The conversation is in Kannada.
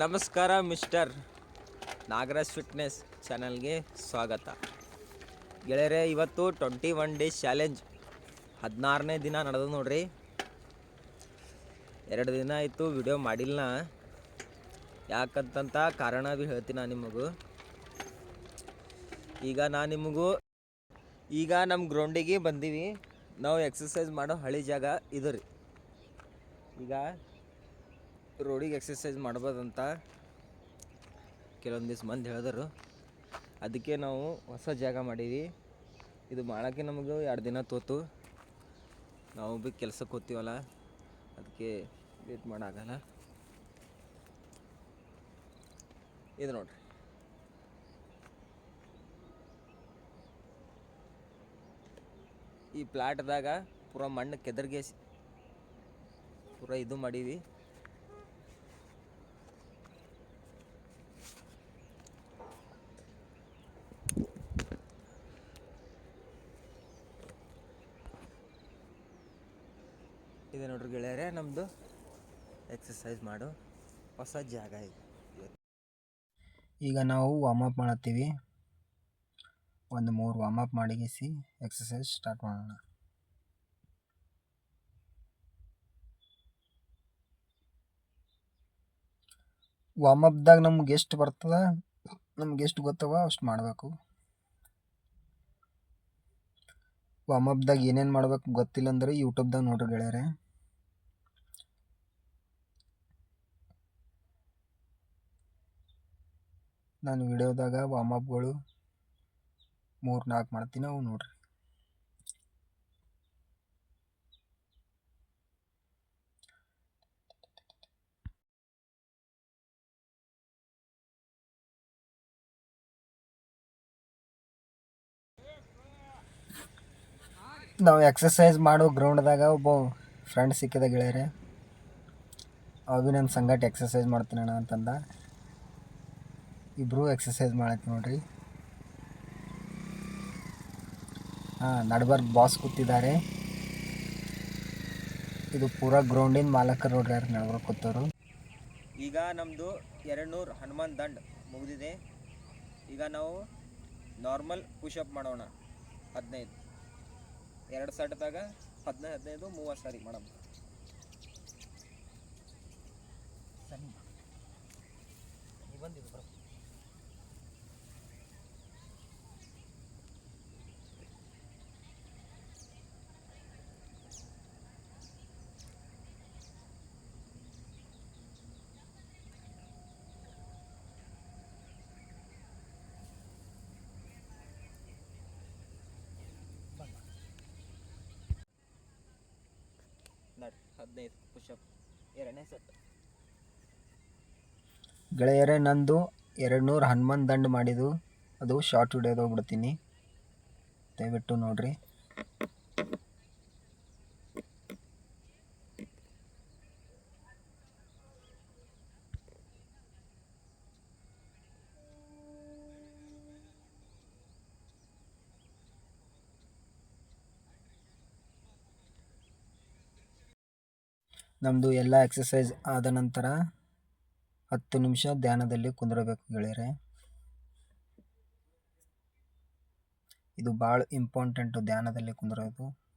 ನಮಸ್ಕಾರ ಮಿಸ್ಟರ್ ನಾಗರಾಜ್ ಫಿಟ್ನೆಸ್ ಚಾನಲ್ಗೆ ಸ್ವಾಗತ. ಗೆಳೆಯರೇ, ಇವತ್ತು ಟ್ವೆಂಟಿ ಒನ್ ಡೇಸ್ ಚಾಲೆಂಜ್. ಹದಿನಾರನೇ ದಿನ ನಡೆದು ನೋಡ್ರಿ. ಎರಡು ದಿನ ಆಯಿತು ವಿಡಿಯೋ ಮಾಡಿಲ್ಲ. ಯಾಕಂತಂತ ಕಾರಣ ಭೀ ಹೇಳ್ತೀನಿ ನಾನು ನಿಮಗೂ. ಈಗ ನಾನು ನಿಮಗೂ, ಈಗ ನಮ್ಮ ಗ್ರೌಂಡಿಗೆ ಬಂದೀವಿ. ನಾವು ಎಕ್ಸಸೈಸ್ ಮಾಡೋ ಹಳಿ ಜಾಗ ಇದು ರೀ. ಈಗ ರೋಡಿಗೆ ಎಕ್ಸಸೈಸ್ ಮಾಡ್ಬೋದಂತ ಕೆಲವೊಂದು ದಿವ್ಸ ಮಂದಿ ಹೇಳಿದರು. ಅದಕ್ಕೆ ನಾವು ಹೊಸ ಜಾಗ ಮಾಡೀವಿ ಇದು ಮಾಡೋಕ್ಕೆ ನಮಗೆ ಎರಡು ದಿನ ತೋತು. ನಾವು ಭೀ ಕೆಲಸಕ್ಕೆ ಹೋಗ್ತೀವಲ್ಲ, ಅದಕ್ಕೆ ವೇಟ್ ಮಾಡೋಕ್ಕಲ್ಲ ಇದು ನೋಡ್ರಿ. ಈ ಪ್ಲಾಟ್ದಾಗ ಪೂರ ಮಣ್ಣು ಕೆದರ್ಗೇಸಿ, ಪೂರ ಇದು ಮಾಡೀವಿ ಇದೆ ನೋಡ್ರಿ ಗೆಳೆಯರೆ ನಮ್ಮದು ಎಕ್ಸಸೈಸ್ ಮಾಡು. ಹೊಸ ಜಾಗ ಇದು. ಈಗ ನಾವು ವಾಮಪ್ ಮಾಡತ್ತೀವಿ. ಒಂದು ಮೂರು ವಾರ್ಮ್ ಅಪ್ ಮಾಡಿಗಿಸಿ ಎಕ್ಸಸೈಸ್ ಸ್ಟಾರ್ಟ್ ಮಾಡೋಣ. ವಾಮಪ್ದಾಗ ನಮ್ಗೆ ಎಷ್ಟು ಬರ್ತದ, ನಮ್ಗೆ ಎಷ್ಟು ಗೊತ್ತವ ಅಷ್ಟು ಮಾಡಬೇಕು. ವಾರ್ಮ್ ಅಪ್ದಾಗ ಏನೇನು ಮಾಡ್ಬೇಕು ಗೊತ್ತಿಲ್ಲ ಅಂದ್ರೆ ಯೂಟ್ಯೂಬ್ದಾಗ ನೋಡ್ರಿ ಗೆಳೆಯರೆ. ನಾನು ವಿಡಿಯೋದಾಗ ವಾರ್ಮ್ ಅಪ್ಗಳು ಮೂರು ನಾಲ್ಕು ಮಾಡ್ತೀನಿ ಅವು ನೋಡ್ರಿ. ನಾವು ಎಕ್ಸಸೈಸ್ ಮಾಡೋ ಗ್ರೌಂಡ್ದಾಗ ಒಬ್ಬ ಫ್ರೆಂಡ್ ಸಿಕ್ಕಿದ ಗೆಳೆಯರೇ ಅವಾಗ ನನ್ನ ಸಂಗಟ ಎಕ್ಸಸೈಸ್ ಮಾಡ್ತೀನಿ ಅಣ್ಣ ಅಂತಂದ. ಇಬ್ಬರು ಎಕ್ಸಸೈಸ್ ಮಾಡತ್ತಿ ನೋಡ್ರಿ. ಹಾಂ ನಡ್ಬರ್ಕ್ ಬಾಸ್ ಕೂತಿದ್ದಾರೆ. ಇದು ಪೂರ ಗ್ರೌಂಡಿನ ಮಾಲಕರು ನೋಡ್ರಿ, ಯಾರು ನಡ್ಬರ್ಕ್ ಕೂತವರು. ಈಗ ನಮ್ಮದು ಎರಡು ನೂರು ಹನುಮಾನ್ ದಂಡ್ ಮುಗಿದಿದೆ. ಈಗ ನಾವು ನಾರ್ಮಲ್ ಪುಷಪ್ ಮಾಡೋಣ. ಹದಿನೈದು. ಎರಡು ಸೆಟ್ದಾಗ ಹದಿನೈದು ಹದಿನೈದು, ಮೂವತ್ತು ಸಾರಿ ಮೇಡಮ್. ಗೆಳೆಯರೇ ನಂದು ಎರಡು ನೂರು ಹನುಮಾನ್ ದಂಡ್ ಮಾಡಿದ್ದು. ಅದು ಶಾರ್ಟ್ ವಿಡಿಯೋದಾಗ ಬಿಡ್ತೀನಿ. ದಯವಿಟ್ಟು ನೋಡ್ರಿ. ನಮ್ಮದು ಎಲ್ಲ ಎಕ್ಸಸೈಸ್ ಆದ ನಂತರ ಹತ್ತು ನಿಮಿಷ ಧ್ಯಾನದಲ್ಲಿ ಕುಂದಿರಬೇಕು ಗೆಳೆಯರೆ. ಇದು ಭಾಳ ಇಂಪಾರ್ಟೆಂಟು ಧ್ಯಾನದಲ್ಲಿ ಕುಂದಿರೋದು.